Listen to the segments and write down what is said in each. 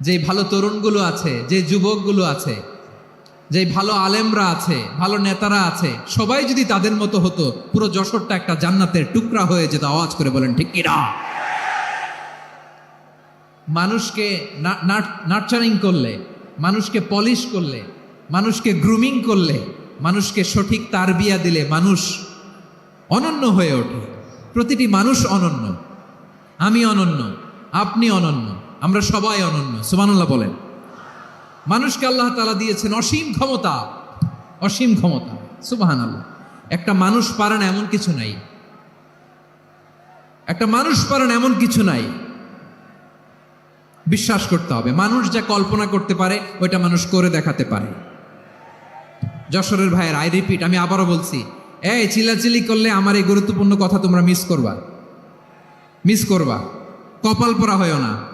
যে ভালো তরুণগুলো আছে, যে যুবকগুলো আছে, যে ভালো আলেমরা আছে, ভালো নেতারা আছে, সবাই যদি তাদের মতো হতো, পুরো যশোরটা একটা জান্নাতের টুকরা হয়ে যেত, আওয়াজ করে বলেন, ঠিক কিনা মানুষকে নার্চারিং করলে, মানুষকে পলিশ করলে, মানুষকে গ্রুমিং করলে, মানুষকে সঠিক তারবিয়া দিলে মানুষ অনন্য হয়ে ওঠে। প্রতিটি মানুষ অনন্য। আমি অনন্য, আপনি অনন্য। আমরা সবাই অনন্য সুমানুল্লাহ বলেন। মানুষকে আল্লাহ তালা দিয়েছেন অসীম ক্ষমতা অসীম ক্ষমতা সুবাহান আল্লাহ একটা মানুষ পারেন এমন কিছু নাই। একটা মানুষ পারেন এমন কিছু নাই। বিশ্বাস করতে হবে, মানুষ যা কল্পনা করতে পারে, ওইটা মানুষ করে দেখাতে পারে। যশোরের ভাইয়ের, আই রিপিট, আমি আবারও বলছি, এই চিলাচিলি করলে আমার এই গুরুত্বপূর্ণ কথা তোমরা মিস করবা। মিস করবা। কপাল পরা হয় না।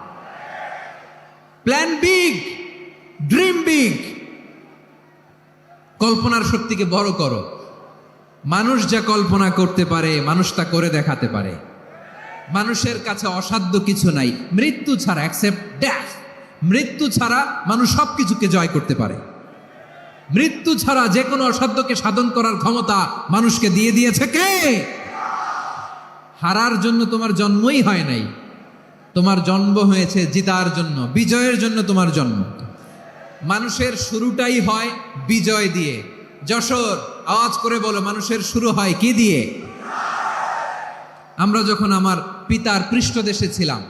প্ল্যান বিগ ড্রিম বিগ কল্পনার শক্তিকে বড় করো। মানুষ যা কল্পনা করতে পারে, মানুষ তা করে দেখাতে পারে। মানুষের কাছে অসাধ্য কিছু নাই। মৃত্যু ছাড়া অ্যাকসেপ্ট ড্যাথ মৃত্যু ছাড়া মানুষ সব কিছুকে জয় করতে পারে। মৃত্যু ছাড়া যে কোনো অসাধ্যকে সাধন করার ক্ষমতা মানুষকে দিয়ে দিয়েছে কে? হারার জন্য তোমার জন্মই হয় নাই। তোমার জন্ম হয়েছে জিতার জন্য, বিজয়ের জন্য তোমার জন্ম। মানুষের শুরুটাই হয় বিজয় দিয়ে। যশোর, আওয়াজ করে বলো, মানুষের শুরু হয় কি দিয়ে? আমরা যখন আমার পিতার পৃষ্ঠদেশে ছিলাম,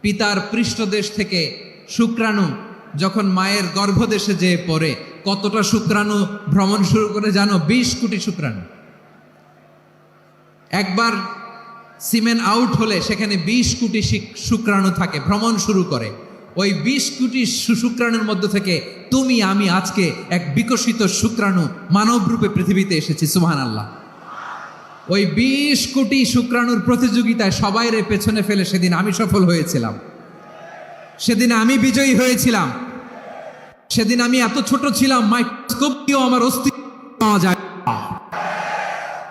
পিতার পৃষ্ঠদেশ থেকে শুক্রাণু যখন মায়ের গর্ভদেশে যেয়ে পড়ে, কতটা শুক্রাণু ভ্রমণ শুরু করে জানো? বিশ কোটি শুক্রাণু। একবার সিমেন্ট আউট হলে সেখানে বিশ কোটি শুক্রাণু থাকে, ভ্রমণ শুরু করে। ওই বিশ কোটি শুক্রাণুর মধ্যে থেকে তুমি, আমি আজকে এক বিকশিত শুক্রাণু মানব রূপে পৃথিবীতে এসেছি সুহান আল্লাহ ওই বিশ কোটি শুক্রাণুর প্রতিযোগিতায় সবাই রে পেছনে ফেলে সেদিন আমি সফল হয়েছিলাম। সেদিন আমি বিজয়ী হয়েছিলাম। সেদিন আমি এত ছোট ছিলাম মাইক্রোস্কোপ দিয়েও আমার অস্তিত্ব পাওয়া যায়।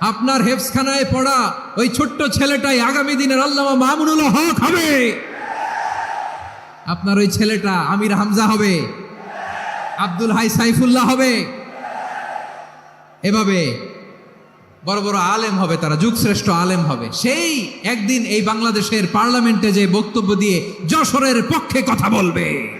আপনার হেফসখানায় পড়া ওই ছোট্ট ছেলেটাই আগামী দিনের আল্লামা মামুনুল হক হবে। আপনার ওই ছেলেটা আমির হামজা হবে। আব্দুল হাই সাইফুল্লাহ হবে। এভাবে বড় বড় আলেম হবে, তারা যুগশ্রেষ্ঠ আলেম হবে। সেই একদিন এই বাংলাদেশের পার্লামেন্টে যে বক্তব্য দিয়ে যশোরের পক্ষে কথা বলবে।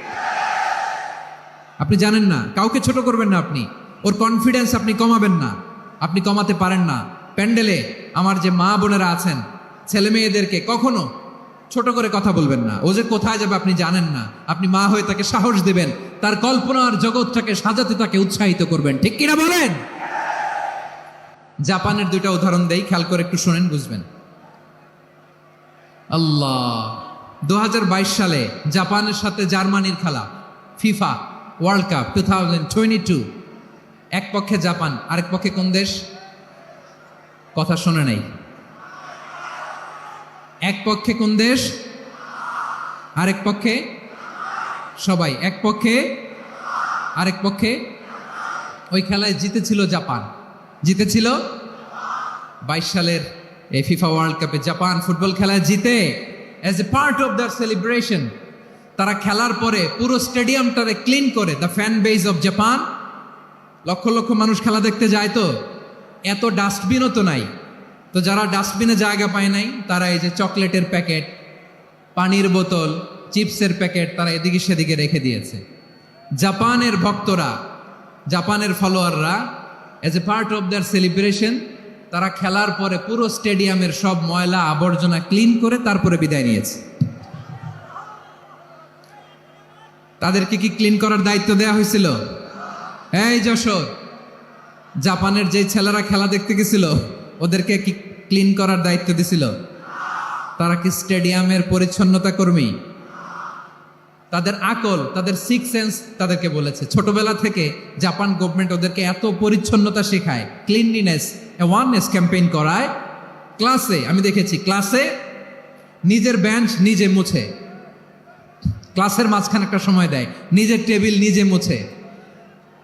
আপনি জানেন না, কাউকে ছোট করবেন না আপনি। ওর কনফিডেন্স আপনি কমাবেন না। আপনি কমাতে পারেন না। প্যান্ডেলে আমার যে মা বোনেরা আছেন, ছেলে মেয়েদেরকে কখনো ছোট করে কথা বলবেন না। ও যে কোথায় যাবে আপনি জানেন না। আপনি মা হয়ে তাকে সাহস দেবেন, তার কল্পনার জগৎটাকে সাজাতে তাকে উৎসাহিত করবেন। ঠিক কিনা বলেন? জাপানের দুইটা উদাহরণ দেই, খেয়াল করে একটু শোনেন, বুঝবেন। আল্লাহ দু হাজার বাইশ সালে জাপানের সাথে জার্মানির খেলা, FIFA world cup, two thousand twenty two. এক পক্ষে জাপান, আরেক পক্ষে কোন দেশ? কথা শোনে নাই। এক পক্ষে কোন দেশ? আরেক পক্ষে? সবাই। এক পক্ষে? আরেক পক্ষে? ওই খেলায় জিতেছিল জাপান। জিতেছিল বাইশ সালের এই ফিফা ওয়ার্ল্ড কাপে জাপান ফুটবল খেলায় জিতে। As a part of their celebration তারা খেলার পরে পুরো স্টেডিয়ামটারে ক্লিন করে the fan base of Japan lakh lakh মানুষ খেলা দেখতে যায় তো? এত ডাস্টবিনও তো নাই। তো যারা ডাস্টবিনে জায়গা পায় নাই, তারা এই যে চকলেটের প্যাকেট, পানির বোতল, চিপসের প্যাকেট, তারা এদিকে সেদিকে রেখে দিয়েছে। জাপানের ভক্তরা, জাপানের ফলোয়াররা as a part of their celebration তারা খেলার পরে পুরো স্টেডিয়ামের সব ময়লা আবর্জনা ক্লিন করে তারপরে বিদায় নিয়েছে। তাদেরকে কি ক্লিন করার দায়িত্ব দেওয়া হয়েছিল? এই যশোর, জাপানের যে ছেলেরা খেলা দেখতে গেছিল, ওদেরকে কি ক্লিন করার দায়িত্ব দিছিল? তারা কি স্টেডিয়ামের পরিচ্ছন্নতা কর্মী? তাদের আকল, তাদের সিক্স সেন্স তাদেরকে বলেছে। ছোটবেলা থেকে জাপান গভর্নমেন্ট ওদেরকে এত পরিচ্ছন্নতা শেখায় ক্লিনলিনেস অ্যাওয়ারনেস ক্যাম্পেইন করায়। ক্লাসে আমি দেখেছি ক্লাসে নিজের বেঞ্চ নিজে মুছে। ক্লাসের মাঝখানে একটা সময় দেয়, নিজের টেবিল নিজে মুছে।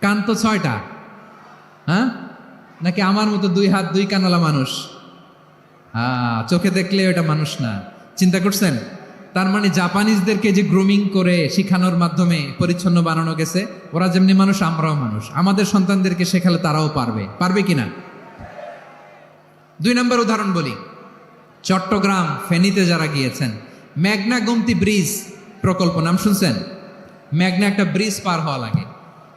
কান তো ছয়টা। হ্যাঁ? নাকি আমার মতো দুই হাত দুই কানালা মানুষ? হ্যাঁ চোখে দেখলে ওটা মানুষ না। চিন্তা করছেন? তার মানে জাপানিজদেরকে যে গ্রুমিং করে শিখানোর মাধ্যমে পরিচ্ছন্ন বানানো গেছে, ওরা যেমনি মানুষ, আমরাও মানুষ। আমাদের সন্তানদেরকে শেখালে তারাও পারবে। পারবে কিনা? দুই নম্বর উদাহরণ বলি। চট্টগ্রাম ফেনীতে যারা গিয়েছেন মেঘনা গুমতি ব্রিজ প্রকল্প, নাম শুনছেন? ম্যাগনা একটা ব্রিজ পার হওয়া লাগে।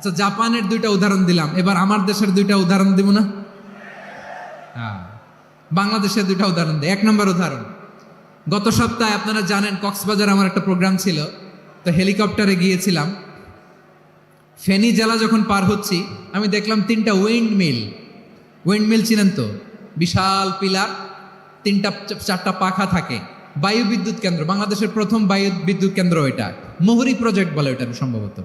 আচ্ছা জাপানের দুইটা উদাহরণ দিলাম। এবার আমার দেশের দুইটা উদাহরণ দিব না? হ্যাঁ। বাংলাদেশের দুইটা উদাহরণ দিই। এক নম্বর উদাহরণ। গত সপ্তাহে আপনারা জানেন, কক্সবাজার আমার একটা প্রোগ্রাম ছিল। তো হেলিকপ্টারে গিয়েছিলাম। ফেনী জেলা যখন পার হচ্ছি, আমি দেখলাম তিনটা উইন্ড মিল উইন্ড মিল চিনেন তো? বিশাল পিলার, তিনটা, চারটা পাখা থাকে। বায়ু বিদ্যুৎ কেন্দ্র, বাংলাদেশের প্রথম বায়ু বিদ্যুৎ কেন্দ্র এটা মুহুরি প্রজেক্ট বলে এটা সম্ভবত।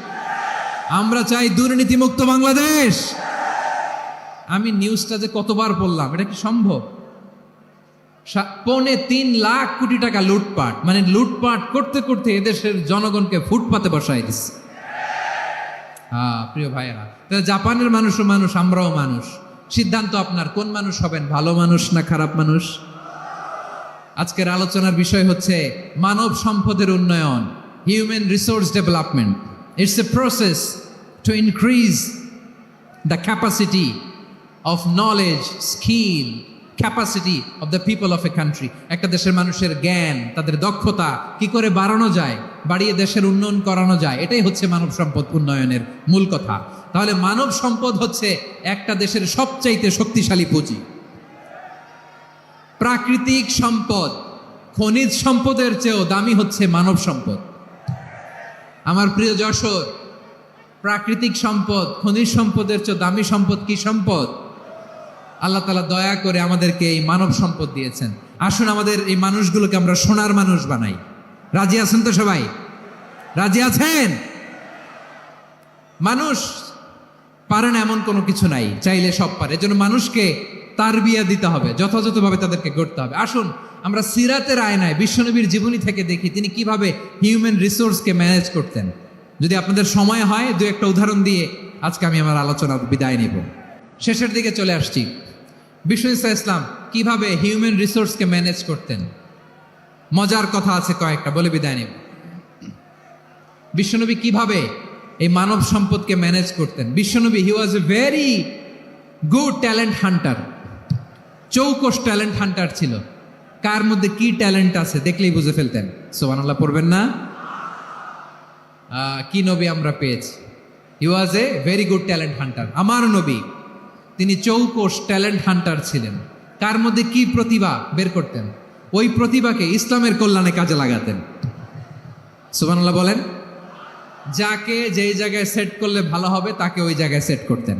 আমরা চাই দুর্নীতিমুক্ত বাংলাদেশ। আমি নিউজটা যে কতবার পড়লাম, এটা কি সম্ভব? পৌনে তিন লাখ কোটি টাকা লুটপাট মানে লুটপাট করতে করতে এদেশের জনগণকে ফুটপাতে বসাই দিচ্ছে। হ্যাঁ প্রিয় ভাইয়েরা তাহলে জাপানের মানুষও মানুষ, আমরাও মানুষ। সিদ্ধান্ত আপনার, কোন মানুষ হবেন, ভালো মানুষ না খারাপ মানুষ? আজকের আলোচনার বিষয় হচ্ছে মানব সম্পদের উন্নয়ন human resource development it's a process to increase the capacity of knowledge skill capacity of the people of a country একটা দেশের মানুষের জ্ঞান, তাদের দক্ষতা কি করে বাড়ানো যায়, বাড়িয়ে দেশের উন্নয়ন করানো যায়, এটাই হচ্ছে মানব সম্পদ উন্নয়নের মূল কথা। তাহলে মানব সম্পদ হচ্ছে একটা দেশের সবচাইতে শক্তিশালী পুঁজি। প্রাকৃতিক সম্পদ, খনিজ সম্পদের চেয়েও দামি হচ্ছে মানব সম্পদ। আমার প্রিয় যশোর, প্রাকৃতিক সম্পদ, খনিজ সম্পদের চেয়ে দামি সম্পদ কি সম্পদ? আল্লাহ তালা দয়া করে আমাদেরকে এই মানব সম্পদ দিয়েছেন। আসুন আমাদের এই মানুষগুলোকে আমরা সোনার মানুষ বানাই। রাজি আছেন তো সবাই? রাজি আছেন? মানুষ পারে না এমন কোনো কিছু নাই, চাইলে সব পারে। এজন্য মানুষকে তার বিয়া দিতে হবে, যথাযথভাবে তাদেরকে গড়তে হবে। আসুন, আমরা সিরাতের আয়নায় বিশ্বনবীর জীবনী থেকে দেখি তিনি কীভাবে হিউম্যান রিসোর্সকে ম্যানেজ করতেন। যদি আপনাদের সময় হয়, দু একটা উদাহরণ দিয়ে আজকে আমি আমার আলোচনা বিদায় নেব। শেষের দিকে চলে আসছি। বিশ্ব ইসা ইসলাম কীভাবে হিউম্যান রিসোর্সকে ম্যানেজ করতেন? মজার কথা আছে কয়েকটা, বলে বিদায় নেব। বিশ্বনবী কীভাবে এই মানব সম্পদকে ম্যানেজ করতেন? বিশ্বনবী he was a very good talent hunter চৌকস talent hunter ছিল। কার মধ্যে কি ট্যালেন্ট আছে দেখলেই বুঝে ফেলতেন। সোবানাল্লাহ পড়বেন না? কি নবী আমরা পেয়েছি? He was a very good talent hunter আমার নবী, তিনি চৌকস ট্যালেন্ট হান্টার ছিলেন। কার মধ্যে কি প্রতিভা বের করতেন? ওই প্রতিভাকে ইসলামের কল্যাণে কাজে লাগাতেন। সুবহানাল্লাহ বলেন, যাকে যেই জায়গায় সেট করলে ভালো হবে, তাকে ওই জায়গায় সেট করতেন।